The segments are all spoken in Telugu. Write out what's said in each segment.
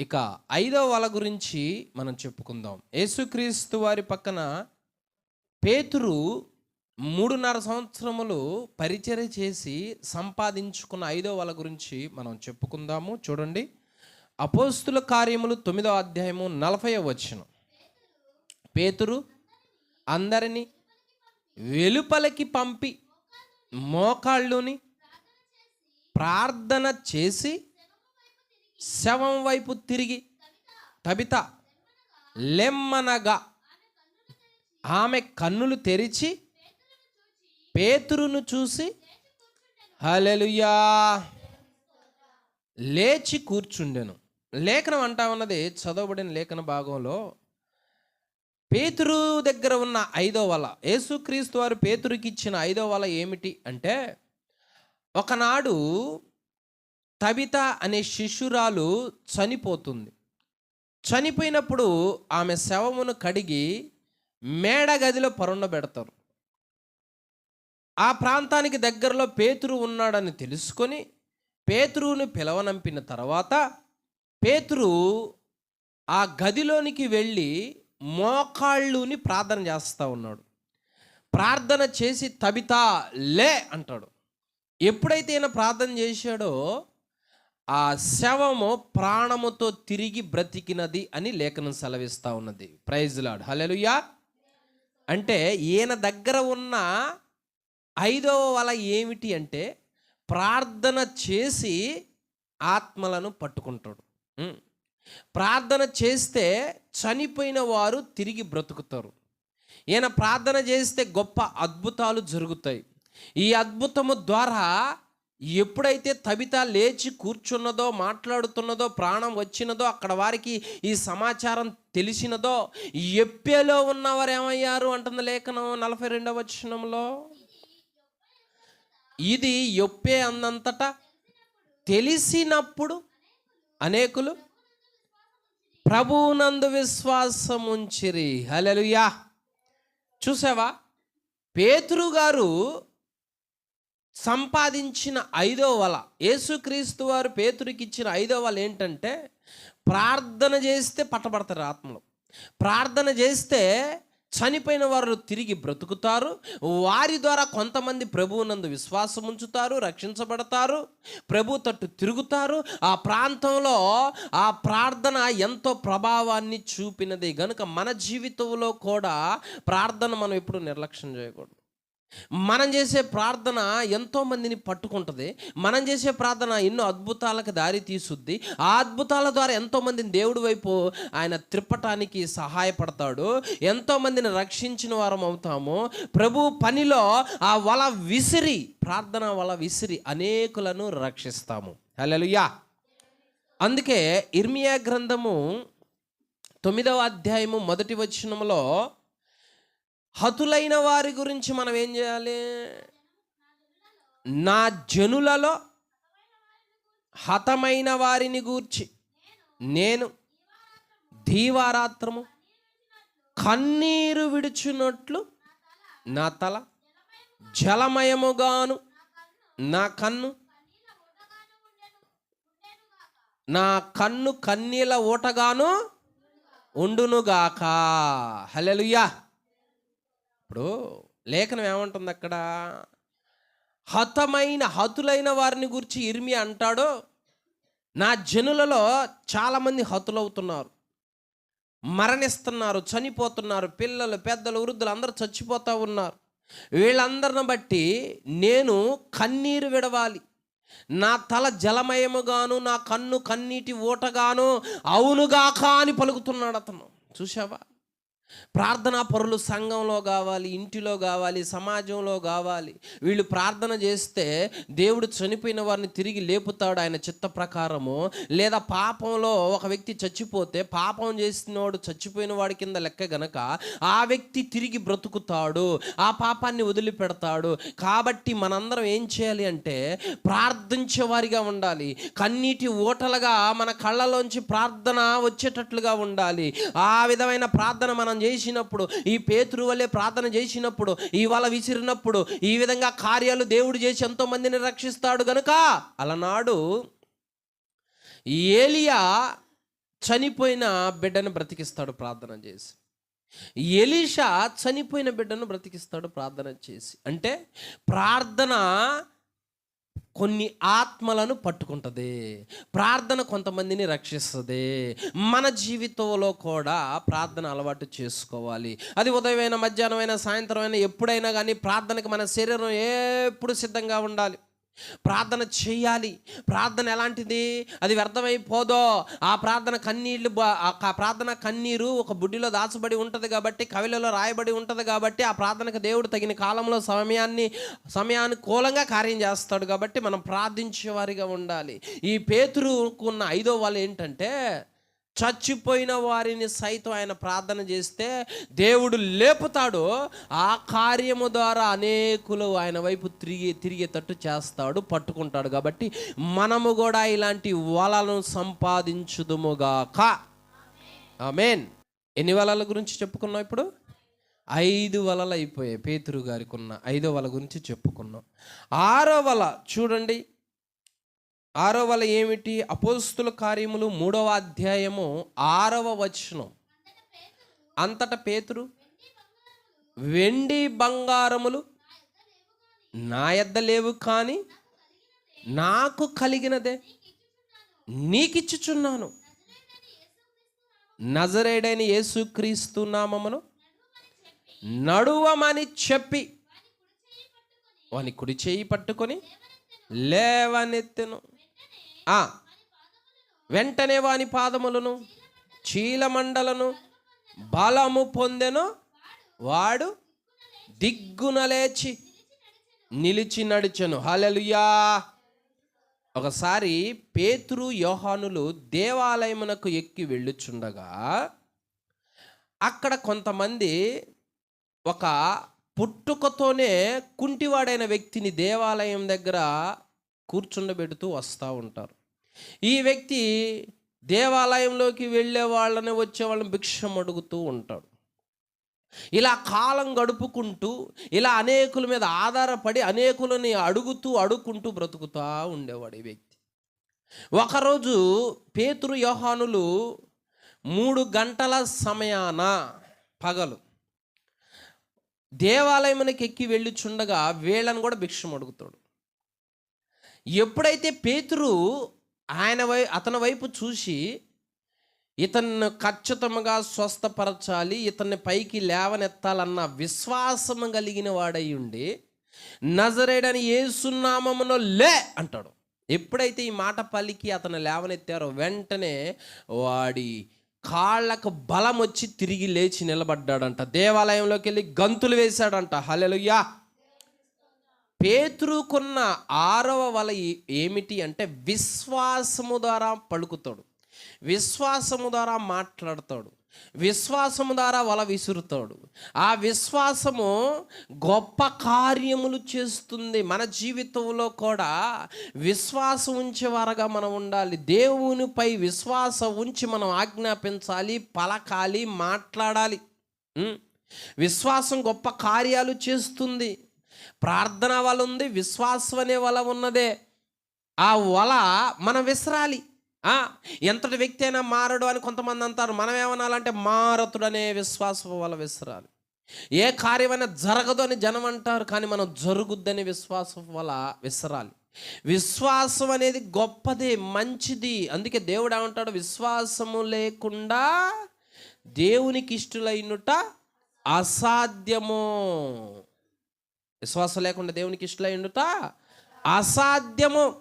ఇక ఐదో వల గురించి మనం చెప్పుకుందాం. యేసుక్రీస్తు వారి పక్కన పేతురు మూడున్నర సంవత్సరములు పరిచర్య చేసి సంపాదించుకున్న ఐదో వల గురించి మనం చెప్పుకుందాము. చూడండి. అపోస్తుల కార్యములు తొమ్మిదో అధ్యాయము నలభై వచ్చిన పేతురు అందరినీ వెలుపలకి పంపి మోకాళ్ళుని ప్రార్థన చేసి శవం వైపు తిరిగి తబిత లెమ్మనగా. ఆమె కన్నులు తెరిచి పేతురును చూసి హలెలుయా లేచి కూర్చుండెను. లేఖనం అంటా ఉన్నది చదవబడిన లేఖన భాగంలో పేతురు దగ్గర ఉన్న ఐదో వల. యేసుక్రీస్తు వారు పేతురుకి ఇచ్చిన ఐదో వల ఏమిటి అంటే ఒకనాడు తబిత అనే శిష్యురాలు చనిపోతుంది. చనిపోయినప్పుడు ఆమె శవమును కడిగి మేడ గదిలో పరుండబెడతారు ఆ ప్రాంతానికి దగ్గరలో పేతురు ఉన్నాడని తెలుసుకొని పేతురుని పిలవనంపిన తర్వాత పేతురు ఆ గదిలోనికి వెళ్ళి మోకాళ్ళుని ప్రార్థన చేస్తూ ఉన్నాడు. ప్రార్థన చేసి తబితా లే అంటాడు. ఎప్పుడైతే ఈయన ప్రార్థన చేశాడో ఆ శవము ప్రాణముతో తిరిగి బ్రతికినది అని లేఖనం సెలవిస్తూ ఉన్నది. ప్రైజ్ లాడ్ హలెలుయా అంటే ఈయన దగ్గర ఉన్న ఐదవ వల ఏమిటి అంటే ప్రార్థన చేసి ఆత్మలను పట్టుకుంటాడు. ప్రార్థన చేస్తే చనిపోయిన వారు తిరిగి బ్రతుకుతారు. ఈయన ప్రార్థన చేస్తే గొప్ప అద్భుతాలు జరుగుతాయి. ఈ అద్భుతము ద్వారా ఎప్పుడైతే తబిత లేచి కూర్చున్నదో మాట్లాడుతున్నదో ప్రాణం వచ్చినదో అక్కడ వారికి ఈ సమాచారం తెలిసినదో ఎప్పేలో ఉన్నవారు ఏమయ్యారు అంటుంది లేఖనం నలభై రెండవ వచనంలో? ఇది ఎప్పే అన్నంతటా తెలిసినప్పుడు అనేకులు ప్రభువునందు విశ్వాసం ఉంచిరి హలలుయా చూసావా? పేతురు గారు సంపాదించిన ఐదో వల. యేసుక్రీస్తు వారు పేతురికి ఇచ్చిన ఐదో వల ఏంటంటే ప్రార్థన చేస్తే పట్టబడతారు ఆత్మలు. ప్రార్థన చేస్తే చనిపోయిన వారు తిరిగి బ్రతుకుతారు. వారి ద్వారా కొంతమంది ప్రభువునందు విశ్వాసం ఉంచుతారు రక్షించబడతారు ప్రభు తట్టు తిరుగుతారు. ఆ ప్రాంతంలో ఆ ప్రార్థన ఎంతో ప్రభావాన్ని చూపినది. కనుక మన జీవితంలో కూడా ప్రార్థన మనం ఎప్పుడు నిర్లక్ష్యం చేయకూడదు. మనం చేసే ప్రార్థన ఎంతో మందిని పట్టుకుంటుంది. మనం చేసే ప్రార్థన ఎన్నో అద్భుతాలకు దారి తీస్తుంది ఆ అద్భుతాల ద్వారా ఎంతో మందిని దేవుడి వైపు ఆయన త్రిప్పటానికి సహాయపడతాడు. ఎంతో మందిని రక్షించిన వారం అవుతాము. ప్రభు పనిలో ఆ వల విసిరి ప్రార్థన వల విసిరి అనేకులను రక్షిస్తాము. హల్లెలూయా! అందుకే ఇర్మియా గ్రంథము తొమ్మిదవ అధ్యాయము మొదటి వచనంలో హతులైన వారి గురించి మనం ఏం చేయాలి? నా జనులలో హతమైన వారిని గూర్చి నేను దీవారాత్రము కన్నీరు విడుచునట్లు నా తల జలమయముగాను నా కన్ను నా కన్ను కన్నీల ఊటగాను ఉండునుగాక. హలెలుయ్యా ఇప్పుడు లేఖనం ఏమంటుంది అక్కడ హతమైన హతులైన వారిని గురించి ఇర్మి అంటాడో నా జనులలో చాలామంది హతులవుతున్నారు. మరణిస్తున్నారు చనిపోతున్నారు పిల్లలు పెద్దలు వృద్ధులు అందరూ చచ్చిపోతూ ఉన్నారు. వీళ్ళందరిని బట్టి నేను కన్నీరు విడవాలి. నా తల జలమయముగాను నా కన్ను కన్నీటి ఊటగాను అవునుగాక అని పలుకుతున్నాడు అతను. చూసావా ప్రార్థనా పరులు సంఘంలో కావాలి ఇంటిలో కావాలి సమాజంలో కావాలి. వీళ్ళు ప్రార్థన చేస్తే దేవుడు చనిపోయిన వారిని తిరిగి లేపుతాడు ఆయన చిత్త ప్రకారము. లేదా పాపంలో ఒక వ్యక్తి చచ్చిపోతే పాపం చేసినవాడు చచ్చిపోయిన వాడి కింద లెక్క గనక ఆ వ్యక్తి తిరిగి బ్రతుకుతాడు ఆ పాపాన్ని వదిలిపెడతాడు. కాబట్టి మనందరం ఏం చేయాలి అంటే ప్రార్థించే వారిగా ఉండాలి. కన్నీటి ఓటలుగా మన కళ్ళలోంచి ప్రార్థన వచ్చేటట్లుగా ఉండాలి. ఆ విధమైన ప్రార్థన మనం చేసినప్పుడు ఈ పేతురు వల్లే ప్రార్థన చేసినప్పుడు ఇవాళ విసిరినప్పుడు ఈ విధంగా కార్యాలు దేవుడు చేసి ఎంతో మందిని రక్షిస్తాడు గనుక? అలనాడు ఏలియా చనిపోయిన బిడ్డను బ్రతికిస్తాడు ప్రార్థన చేసి. ఎలీషా చనిపోయిన బిడ్డను బ్రతికిస్తాడు ప్రార్థన చేసి. అంటే ప్రార్థన కొన్ని ఆత్మలను పట్టుకుంటుంది. ప్రార్థన కొంతమందిని రక్షిస్తుంది. మన జీవితంలో కూడా ప్రార్థన అలవాటు చేసుకోవాలి. అది ఉదయమైన మధ్యాహ్నమైన సాయంత్రమైన ఎప్పుడైనా కానీ ప్రార్థనకి మన శరీరం ఎప్పుడు సిద్ధంగా ఉండాలి. ప్రార్థన చేయాలి. ప్రార్థన ఎలాంటిది? అది వ్యర్థమైపోదో? ఆ ప్రార్థన కన్నీళ్ళు ఆ ప్రార్థన కన్నీరు ఒక బుడ్డిలో దాచబడి ఉంటుంది కాబట్టి కవిలలో రాయబడి ఉంటుంది కాబట్టి ఆ ప్రార్థనకు దేవుడు తగిన కాలంలో సమయాన్ని సమయానుకూలంగా కార్యం చేస్తాడు కాబట్టి మనం ప్రార్థించేవారిగా ఉండాలి. ఈ పేతురుకున్న ఐదో వాళ్ళు ఏంటంటే చచ్చిపోయిన వారిని సైతం ఆయన ప్రార్థన చేస్తే దేవుడు లేపుతాడు. ఆ కార్యము ద్వారా అనేకులు ఆయన వైపు తిరిగి తిరిగేటట్టు చేస్తాడు పట్టుకుంటాడు. కాబట్టి మనము కూడా ఇలాంటి వలలను సంపాదించుదుముగాక. ఆమెన్. ఎన్ని వలల గురించి చెప్పుకున్నాం ఇప్పుడు? ఐదు వలలు అయిపోయాయి. పేతురు గారికి ఉన్న ఐదో వల గురించి చెప్పుకున్నాం. ఆరో వల చూడండి. ఆరో వల ఏమిటి? అపోస్తుల కార్యములు మూడవ అధ్యాయము ఆరవ వచనం. అంతట పేతురు వెండి బంగారములు నా ఎద్ద లేవు కానీ నాకు కలిగినదే. నీకిచ్చుచున్నాను. నజరేడైన యేసుక్రీస్తు నామమును నడువమని చెప్పి వాని కుడి చేయి పట్టుకొని లేవనెత్తెను. వెంటనే వాని పాదములను చీలమండలను బలము పొందెను. వాడు దిగ్గున లేచి నిలిచి నడిచెను. హలలుయా ఒకసారి పేతురు యోహానులు దేవాలయమునకు ఎక్కి వెళ్ళుచుండగా అక్కడ కొంతమంది ఒక పుట్టుకతోనే కుంటివాడైన వ్యక్తిని దేవాలయం దగ్గర కూర్చుండబెడుతూ వస్తూ ఉంటారు. ఈ వ్యక్తి దేవాలయంలోకి వెళ్ళే వాళ్ళని వచ్చే వాళ్ళని భిక్షం అడుగుతూ ఉంటాడు. ఇలా కాలం గడుపుకుంటూ ఇలా అనేకుల మీద ఆధారపడి అనేకులని అడుగుతూ అడుక్కుంటూ బ్రతుకుతూ ఉండేవాడు ఈ వ్యక్తి. ఒకరోజు పేతురు యోహానులు మూడు గంటల సమయాన పగలు దేవాలయమునకి ఎక్కి వెళ్ళిచుండగా వీళ్ళని కూడా భిక్షం అడుగుతాడు. ఎప్పుడైతే పేతురు ఆయన వై అతని వైపు చూసి ఇతన్ని ఖచ్చితంగా స్వస్థపరచాలి ఇతన్ని పైకి లేవనెత్తాలన్న విశ్వాసము కలిగిన వాడై ఉండి నజరేడని ఏసునామమునో లే అంటాడు. ఎప్పుడైతే ఈ మాట పలికి అతను లేవనెత్తారో వెంటనే వాడి కాళ్ళకు బలం వచ్చి తిరిగి లేచి నిలబడ్డాడంట. దేవాలయంలోకి వెళ్ళి గంతులు వేశాడంట. హలెలుయ్యా పేతురుకున్న ఆరవ వల ఏమిటి అంటే విశ్వాసము ద్వారా పలుకుతాడు. విశ్వాసము ద్వారా మాట్లాడతాడు. విశ్వాసము ద్వారా వల విసురుతాడు. ఆ విశ్వాసము గొప్ప కార్యములు చేస్తుంది మన జీవితంలో కూడా. విశ్వాసం ఉంచేవారుగా మనం ఉండాలి. దేవునిపై విశ్వాసం ఉంచి మనం ఆజ్ఞాపించాలి పలకాలి మాట్లాడాలి. విశ్వాసం గొప్ప కార్యాలు చేస్తుంది. ప్రార్థన వల ఉంది విశ్వాసం అనే వల ఉన్నదే. ఆ వల మనం విసరాలి. ఎంతటి వ్యక్తి అయినా మారడు అని కొంతమంది అంటారు. మనం ఏమనాలంటే మారతుడు అనే విశ్వాసం వల్ల విసరాలి. ఏ కార్యమైనా జరగదు అని జనం అంటారు కానీ మనం జరుగుద్దని విశ్వాసం వల్ల విసరాలి. విశ్వాసం అనేది గొప్పది మంచిది. అందుకే దేవుడు ఏమంటాడు? విశ్వాసము లేకుండా దేవునికి ఇష్టలైనట అసాధ్యము. విశ్వాసం లేకుండా దేవునికి ఇష్టలైండుట అసాధ్యము.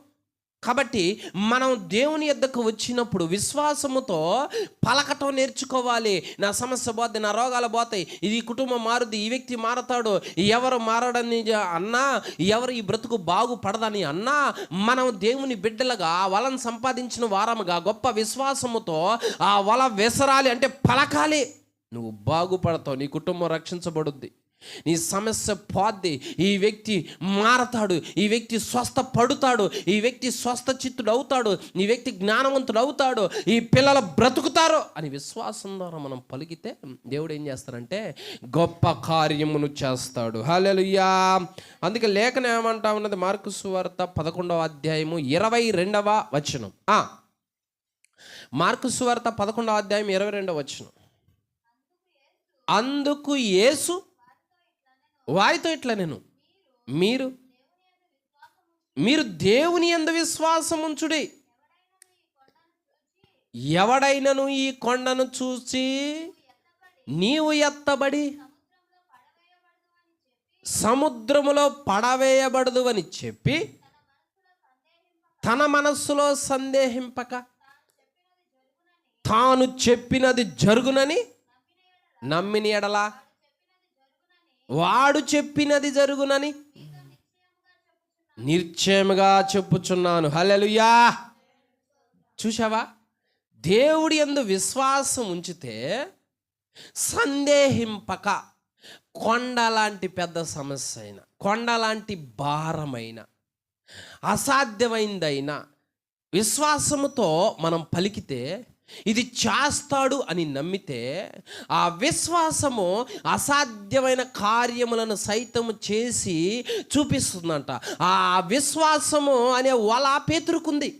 కాబట్టి మనం దేవుని యొద్దకు వచ్చినప్పుడు విశ్వాసముతో పలకటం నేర్చుకోవాలి. నా సమస్య పోతే నా రోగాలు పోతాయి ఇది ఈ కుటుంబం మారుద్ది ఈ వ్యక్తి మారతాడు ఎవరు మారడని అన్నా ఎవరు ఈ బ్రతుకు బాగుపడదని అన్నా మనం దేవుని బిడ్డలుగా ఆ వలను సంపాదించిన వారముగా గొప్ప విశ్వాసముతో ఆ వల విసరాలి అంటే పలకాలి. నువ్వు బాగుపడతావు నీ కుటుంబం రక్షించబడుద్ది. నీ సమస్య పోద్ది ఈ వ్యక్తి మారతాడు ఈ వ్యక్తి స్వస్థ పడుతాడు ఈ వ్యక్తి స్వస్థ చిత్తుడు అవుతాడు ఈ వ్యక్తి జ్ఞానవంతుడు అవుతాడు ఈ పిల్లలు బ్రతుకుతారు అని విశ్వాసం ద్వారా మనం పలికితే దేవుడు ఏం చేస్తారంటే గొప్ప కార్యమును చేస్తాడు. హలెలుయ్యా అందుకే లేఖనం ఏమంటా ఉన్నది? మార్కు సువార్త పదకొండవ అధ్యాయము ఇరవై రెండవ వచనం. ఆ, మార్కు సువార్త పదకొండవ అధ్యాయం ఇరవై రెండవ వచనం. అందుకు యేసు వారితో ఇట్లా నేను. మీరు మీరు దేవుని ఎందు విశ్వాసం ఉంచుడి. ఎవడైనను ఈ కొండను చూసి నీవు ఎత్తబడి సముద్రములో పడవేయబడదు అని చెప్పి తన మనస్సులో సందేహింపక తాను చెప్పినది జరుగునని నమ్మిన ఎడలా? వాడు చెప్పినది జరుగునని నిర్చయముగా చెప్పుచున్నాను. హల్లెలూయా! చూసావా దేవుడి ఎందు విశ్వాసం ఉంచితే సందేహింపక కొండ లాంటి పెద్ద సమస్య అయినా కొండ లాంటి భారమైన అసాధ్యమైందైనా విశ్వాసముతో మనం పలికితే ఇది చేస్తాడు అని నమ్మితే ఆ విశ్వాసము అసాధ్యమైన కార్యములను సైతము చేసి చూపిస్తుందంట. ఆ విశ్వాసము అనే వల పేతురుకుంది.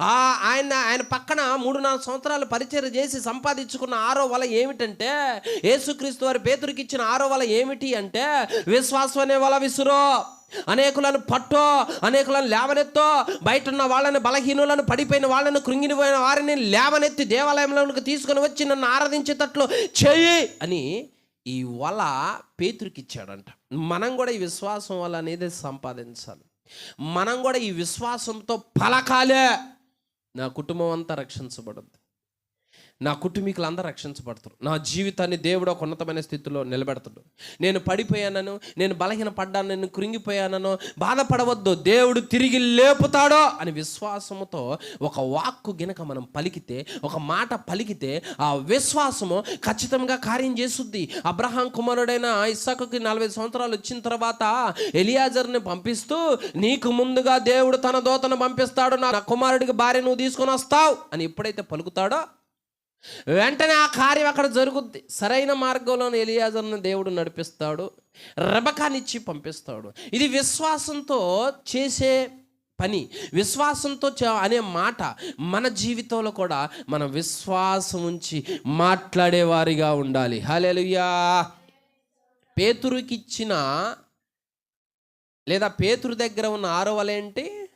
ఆయన ఆయన పక్కన మూడు నాలుగు సంవత్సరాలు పరిచయం చేసి సంపాదించుకున్న ఆరో వల ఏమిటంటే యేసుక్రీస్తు వారి పేతురికి ఇచ్చిన ఆరో వల ఏమిటి అంటే విశ్వాసం అనే వల విసురో అనేకులను పట్టో అనేకులను లేవనెత్తో బయట ఉన్న వాళ్ళని బలహీనులను పడిపోయిన వాళ్ళని కృంగిపోయిన వారిని లేవనెత్తి దేవాలయంలోకి తీసుకొని వచ్చి నన్ను ఆరాధించేటట్లు చేయి అని ఈ వల పేతురికి ఇచ్చాడంట. మనం కూడా ఈ విశ్వాసం వల్ల అనేది సంపాదించాలి. మనం కూడా ఈ విశ్వాసంతో పలకాలే. నా కుటుంబం అంతా రక్షించబడుద్ది. నా కుటుంబీకులు అందరూ రక్షించబడతారు. నా జీవితాన్ని దేవుడు ఒక ఉన్నతమైన స్థితిలో నిలబెడతాడు. నేను పడిపోయానను నేను బలహీన పడ్డాను నేను కృంగిపోయానను బాధపడవద్దు దేవుడు తిరిగి లేపుతాడో అని విశ్వాసముతో ఒక వాక్కు గినక మనం పలికితే ఒక మాట పలికితే ఆ విశ్వాసము ఖచ్చితంగా కార్యం చేస్తుంది. అబ్రహాం కుమారుడైన ఇస్సాకుకి నలభై సంవత్సరాలు వచ్చిన తర్వాత ఎలియాజర్ని పంపిస్తూ నీకు ముందుగా దేవుడు తన దోతను పంపిస్తాడు నా కుమారుడికి భార్య నువ్వు తీసుకొని వస్తావు అని ఎప్పుడైతే పలుకుతాడో వెంటనే ఆ కార్యం అక్కడ జరుగుద్ది. సరైన మార్గంలోని ఎలియాజర్ను దేవుడు నడిపిస్తాడు. రెబకానిచ్చి పంపిస్తాడు. ఇది విశ్వాసంతో చేసే పని విశ్వాసంతో అనే మాట మన జీవితంలో కూడా మనం విశ్వాసం ఉంచి మాట్లాడేవారిగా ఉండాలి. హలెలుయా పేతురుకిచ్చిన లేదా పేతురు దగ్గర ఉన్న ఆరో ఏంటి?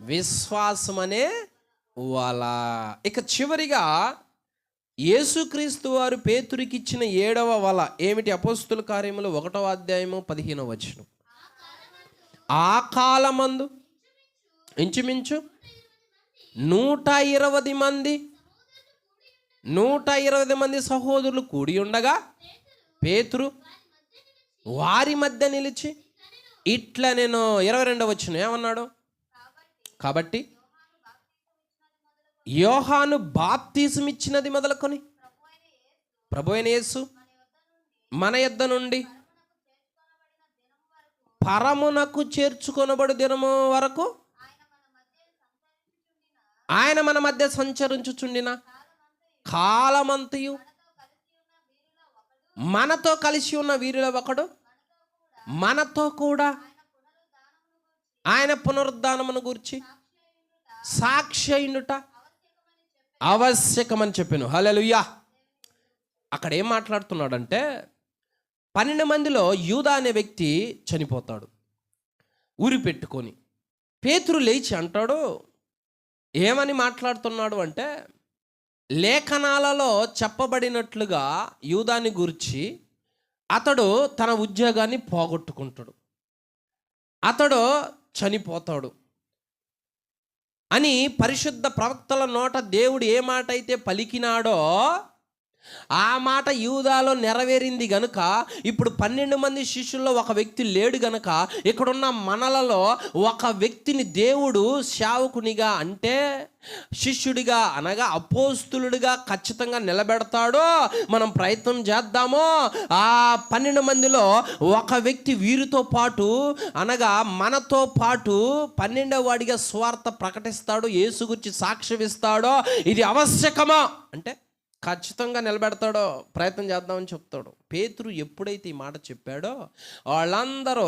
విశ్వాసం అనే వాళ్ళ ఇక చివరిగా యేసుక్రీస్తు వారు పేతురికి ఇచ్చిన ఏడవ వల ఏమిటి అపోస్తుల కార్యములు? ఒకటవ అధ్యాయము పదిహేనవ వచనం. ఆ కాలమందు ఇంచుమించు నూట ఇరవై మంది నూట ఇరవై మంది సహోదరులు కూడి ఉండగా పేతురు వారి మధ్య నిలిచి ఇట్లా నేను ఇరవై రెండవ వచ్చిన ఏమన్నాడు? కాబట్టి యోహాను బాప్తీసం ఇచ్చినది మొదలుకొని ప్రభు అయిన యేసు మన యొద్ద నుండి పరమునకు చేర్చుకొనబడి దినము వరకు ఆయన మన మధ్య సంచరించుచుండిన కాలమంతయు మనతో కలిసి ఉన్న వీరిలో ఒకడు మనతో కూడా ఆయన పునరుద్ధానమును గురించి సాక్షియునుట ఆవశ్యకమని చెప్పాను. హల్లెలూయా. అక్కడ ఏం మాట్లాడుతున్నాడంటే పన్నెండు మందిలో యూదా అనే వ్యక్తి చనిపోతాడు. ఊరి పెట్టుకొని. పేతురు లేచి అంటాడు ఏమని మాట్లాడుతున్నాడు అంటే లేఖనాలలో చెప్పబడినట్లుగా యూదాని గురించి అతడు తన ఉద్యోగాన్ని పోగొట్టుకుంటాడు. అతడు చనిపోతాడు. అని పరిశుద్ధ ప్రవక్తల నోట దేవుడు ఏ మాట అయితే పలికినాడో ఆ మాట యూదాలో నెరవేరింది గనుక ఇప్పుడు పన్నెండు మంది శిష్యుల్లో ఒక వ్యక్తి లేడు గనుక ఇక్కడున్న మనలలో ఒక వ్యక్తిని దేవుడు శావకునిగా అంటే శిష్యుడిగా అనగా అపోస్తులుడిగా ఖచ్చితంగా నిలబెడతాడో మనం ప్రయత్నం చేద్దామో. ఆ పన్నెండు మందిలో ఒక వ్యక్తి వీరితో పాటు అనగా మనతో పాటు పన్నెండవ వాడిగా స్వార్థ ప్రకటిస్తాడు యేసు గురించి సాక్ష్యమిస్తాడో ఇది ఆవశ్యకమా? అంటే ఖచ్చితంగా నిలబెడతాడో ప్రయత్నం చేద్దామని చెప్తాడు. పేతురు ఎప్పుడైతే ఈ మాట చెప్పాడో వాళ్ళందరూ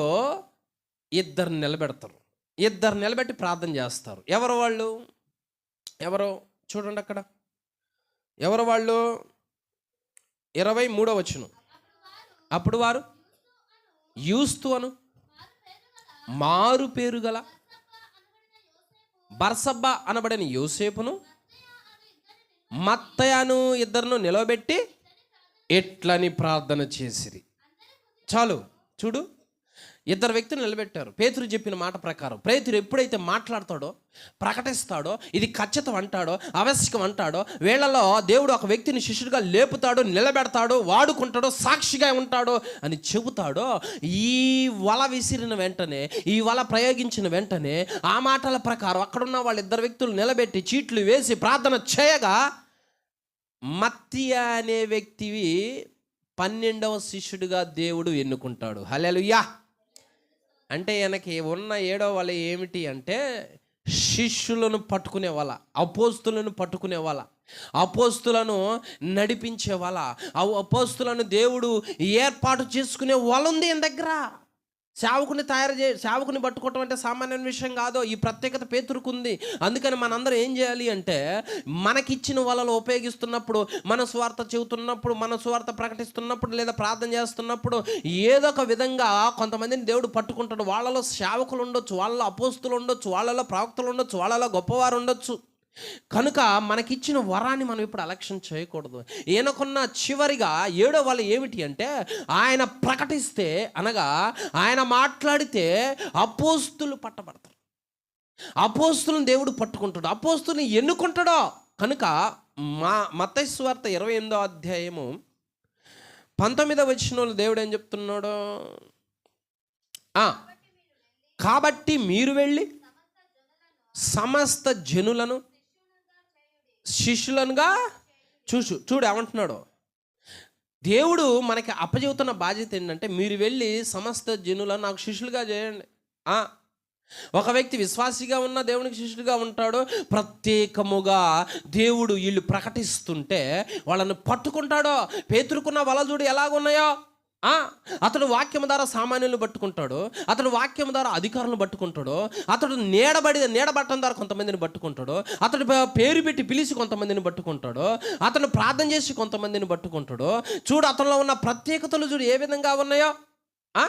ఇద్దరు నిలబెడతారు. ఇద్దరు నిలబెట్టి ప్రార్థన చేస్తారు. ఎవరు వాళ్ళు? ఎవరు? చూడండి అక్కడ. ఎవరు వాళ్ళు? ఇరవై మూడో వచ్చును అప్పుడు వారు? యూస్తు అను. మారు పేరు గల బర్సబ్బ అనబడిన యోసేపును మత్తయాను ఇద్దరును నిలవబెట్టి ఎట్లని ప్రార్థన చేసిరి? చాలు చూడు. ఇద్దరు వ్యక్తులు నిలబెట్టారు. పేతురు చెప్పిన మాట ప్రకారం పేతురు ఎప్పుడైతే మాట్లాడతాడో ప్రకటిస్తాడో ఇది ఖచ్చితం అంటాడో ఆవశ్యకం అంటాడో వీళ్ళలో దేవుడు ఒక వ్యక్తిని శిష్యుడిగా లేపుతాడో నిలబెడతాడో వాడుకుంటాడో సాక్షిగా ఉంటాడో అని చెబుతాడో ఈ వల విసిరిన వెంటనే ఈ వల ప్రయోగించిన వెంటనే ఆ మాటల ప్రకారం అక్కడున్న వాళ్ళిద్దరు వ్యక్తులు నిలబెట్టి చీట్లు వేసి ప్రార్థన చేయగా మత్తియ అనే వ్యక్తివి పన్నెండవ శిష్యుడిగా దేవుడు ఎన్నుకుంటాడు. హలెలుయా అంటే ఈయనకి ఉన్న ఏడో వల ఏమిటి అంటే శిష్యులను పట్టుకునే వల అపోస్తులను పట్టుకునే వల అపోస్తులను నడిపించే వల ఆ అపోస్తులను దేవుడు ఏర్పాటు చేసుకునే వల ఉంది ఈయన దగ్గర. సేవకుని తయారు చే సేవకుని పట్టుకోవటం అంటే సామాన్యమైన విషయం కాదు. ఈ ప్రత్యేకత పేతురుకుంది. అందుకని మనందరం ఏం చేయాలి అంటే మనకిచ్చిన వలలు ఉపయోగిస్తున్నప్పుడు మన స్వార్థ చెబుతున్నప్పుడు మన స్వార్థ ప్రకటిస్తున్నప్పుడు లేదా ప్రార్థన చేస్తున్నప్పుడు ఏదో ఒక విధంగా కొంతమందిని దేవుడు పట్టుకుంటాడు. వాళ్ళలో సేవకులు ఉండొచ్చు వాళ్ళలో అపోస్తులు ఉండొచ్చు వాళ్ళలో ప్రవక్తలు ఉండొచ్చు వాళ్ళలో గొప్పవారు ఉండొచ్చు. కనుక మనకిచ్చిన వరాన్ని మనం ఇప్పుడు అలక్ష్యం చేయకూడదు. ఈయనకున్న చివరిగా ఏడో వాళ్ళు ఏమిటి అంటే ఆయన ప్రకటిస్తే అనగా ఆయన మాట్లాడితే అపోస్తులు పట్టబడతారు. అపోస్తులను దేవుడు పట్టుకుంటాడు. అపోస్తుల్ని ఎన్నుకుంటాడో? కనుక మా మతస్వార్త ఇరవై ఎనిమిదో అధ్యాయము పంతొమ్మిదవ వచ్చిన దేవుడు ఏం చెప్తున్నాడు? కాబట్టి మీరు వెళ్ళి సమస్త జనులను శిష్యులనుగా చూచు చూడు ఏమంటున్నాడు. దేవుడు మనకి అప్పచెబుతున్న బాధ్యత ఏంటంటే మీరు వెళ్ళి సమస్త జనులను నాకు శిష్యులుగా చేయండి. ఒక వ్యక్తి విశ్వాసిగా ఉన్న దేవునికి శిష్యుడిగా ఉంటాడు ప్రత్యేకముగా దేవుడు వీళ్ళు ప్రకటిస్తుంటే వాళ్ళని పట్టుకుంటాడో పేతురుకున్న వలజుడు ఎలాగున్నాయో? అతడు వాక్యం ద్వారా సామాన్యులను పట్టుకుంటాడు అతడు వాక్యం ద్వారా అధికారులను పట్టుకుంటాడు అతడు నీడబడి నీడబట్టడం ద్వారా కొంతమందిని పట్టుకుంటాడు అతడు పేరు పెట్టి పిలిచి కొంతమందిని పట్టుకుంటాడు అతను ప్రార్థన చేసి కొంతమందిని పట్టుకుంటాడు. చూడు అతనిలో ఉన్న ప్రత్యేకతలు చూడు ఏ విధంగా ఉన్నాయో. ఆ?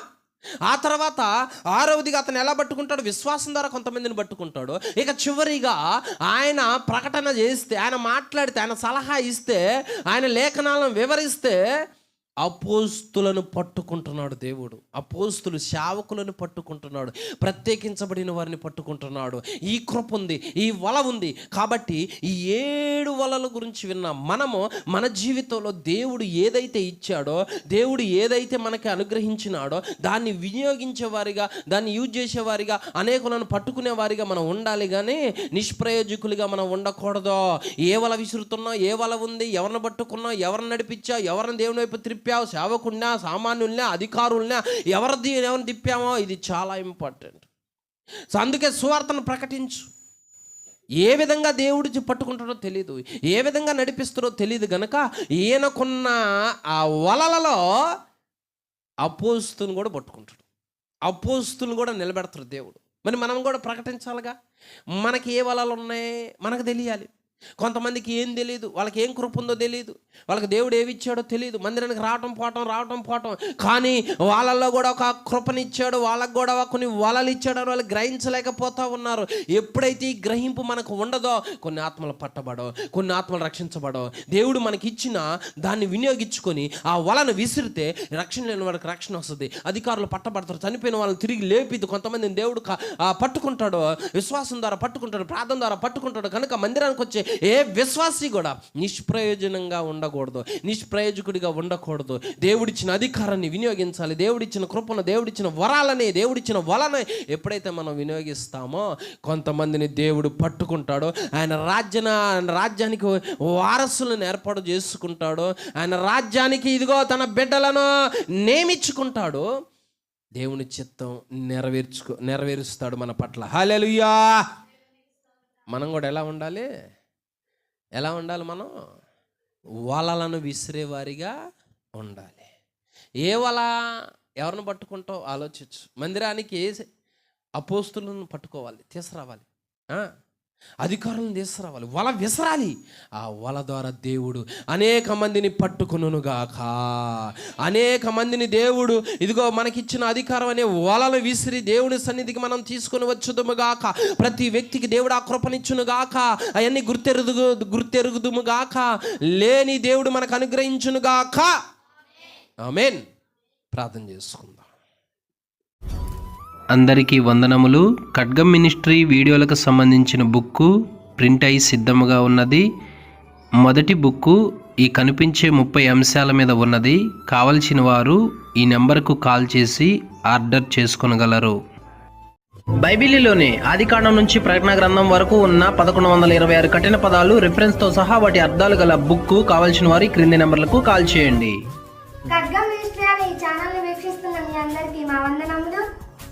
ఆ తర్వాత ఆరవదిగా అతను ఎలా పట్టుకుంటాడు? విశ్వాసం ద్వారా కొంతమందిని పట్టుకుంటాడు. ఇక చివరిగా ఆయన ప్రకటన చేస్తే ఆయన మాట్లాడితే ఆయన సలహా ఇస్తే ఆయన లేఖనాలను వివరిస్తే అపోస్తులను పట్టుకుంటున్నాడు దేవుడు. అపోస్తులు శావకులను పట్టుకుంటున్నాడు. ప్రత్యేకించబడిన వారిని పట్టుకుంటున్నాడు. ఈ కృప ఉంది ఈ వల ఉంది. కాబట్టి ఈ ఏడు వలల గురించి విన్న మనము మన జీవితంలో దేవుడు ఏదైతే ఇచ్చాడో దేవుడు ఏదైతే మనకి అనుగ్రహించినాడో దాన్ని వినియోగించే వారిగా దాన్ని యూజ్ చేసేవారిగా అనేకులను పట్టుకునే వారిగా మనం ఉండాలి కానీ నిష్ప్రయోజకులుగా మనం ఉండకూడదు. ఏ వల విసురుతున్నా ఏ వల ఉంది ఎవరిని పట్టుకున్నా ఎవరిని నడిపించా ఎవరిని దేవుని వైపు తిప్పావు? సేవకున్నా సామాన్యుల్నా అధికారుల్నా ఎవరిది ఎవరిని తిప్పామో? ఇది చాలా ఇంపార్టెంట్. సో అందుకే సువార్తను ప్రకటించు. ఏ విధంగా దేవుడు పట్టుకుంటాడో తెలియదు ఏ విధంగా నడిపిస్తాడో తెలియదు గనక ఈయనకున్న ఆ వలలలో అపోస్తుని కూడా పట్టుకుంటాడు. అపోస్తుని కూడా నిలబెడతాడు దేవుడు. మరి మనం కూడా ప్రకటించాలిగా? మనకి ఏ వలలు ఉన్నాయి? మనకు తెలియాలి. కొంతమందికి ఏం తెలియదు వాళ్ళకి ఏం కృప ఉందో తెలియదు వాళ్ళకి దేవుడు ఏమి ఇచ్చాడో తెలియదు మందిరానికి రావటం పోవటం రావటం పోవటం. కానీ వాళ్ళల్లో కూడా ఒక కృపనిచ్చాడు వాళ్ళకు కూడా కొన్ని వలలు ఇచ్చాడు అని వాళ్ళు గ్రహించలేకపోతూ ఉన్నారు. ఎప్పుడైతే ఈ గ్రహింపు మనకు ఉండదో కొన్ని ఆత్మలు పట్టబడో కొన్ని ఆత్మలు రక్షించబడో దేవుడు మనకి ఇచ్చిన దాన్ని వినియోగించుకొని ఆ వలను విసిరితే రక్షణ లేని వాళ్ళకి రక్షణ వస్తుంది. అధికారులు పట్టబడతారు చనిపోయిన వాళ్ళని తిరిగి లేపిద్దు కొంతమందిని దేవుడు పట్టుకుంటాడు విశ్వాసం ద్వారా పట్టుకుంటాడు ప్రార్థన ద్వారా పట్టుకుంటాడు. కనుక మందిరానికి వచ్చే ఏ విశ్వాసి కూడా నిష్ప్రయోజనంగా ఉండకూడదు నిష్ప్రయోజకుడిగా ఉండకూడదు. దేవుడిచ్చిన అధికారాన్ని వినియోగించాలి దేవుడిచ్చిన కృపను దేవుడిచ్చిన వరాలని దేవుడిచ్చిన వలని ఎప్పుడైతే మనం వినియోగిస్తామో కొంతమందిని దేవుడు పట్టుకుంటాడో ఆయన రాజ్యన ఆయన రాజ్యానికి వారసులను ఏర్పాటు చేసుకుంటాడో ఆయన రాజ్యానికి ఇదిగో తన బిడ్డలను నియమించుకుంటాడు. దేవుని చిత్తం నెరవేర్చుకో నెరవేరుస్తాడు మన పట్ల. హాలెలుయా మనం కూడా ఎలా ఉండాలి? ఎలా ఉండాలి మనం? వలలను విసిరేవారిగా ఉండాలి. ఏ వల ఎవరిని పట్టుకుంటావు? ఆలోచించు. మందిరానికి ఏ అపోస్తులను పట్టుకోవాలి తీసుకురావాలి. అధికారులను తీసుకురావాలి వల విసరాలి. ఆ వల ద్వారా దేవుడు అనేక మందిని పట్టుకునుగాక అనేక మందిని దేవుడు ఇదిగో మనకిచ్చిన అధికారం అనే వలలు విసిరి దేవుని సన్నిధికి మనం తీసుకొని వచ్చుదుముగాక ప్రతి వ్యక్తికి దేవుడు ఆ కృపనిచ్చునుగాక అవన్నీ గుర్తెరుగు గుర్తెరుగుదుముగాక లేని దేవుడు మనకు అనుగ్రహించునుగాక ఆమెన్. ప్రార్థన చేసుకుందాం. అందరికీ వందనములు. ఖడ్గం మినిస్ట్రీ వీడియోలకు సంబంధించిన బుక్కు ప్రింట్ అయి సిద్ధముగా ఉన్నది. మొదటి బుక్కు ఈ కనిపించే ముప్పై అంశాల మీద ఉన్నది. కావలసిన వారు ఈ నెంబర్కు కాల్ చేసి ఆర్డర్ చేసుకొనగలరు. బైబిలీలోని ఆదికాండం నుంచి ప్రకటన గ్రంథం వరకు ఉన్న పదకొండు వందల ఇరవై ఆరు కఠిన పదాలు రిఫరెన్స్తో సహా వాటి అర్థాలు గల బుక్కు కావలసిన వారు క్రింది నెంబర్లకు కాల్ చేయండి. ఖడ్గం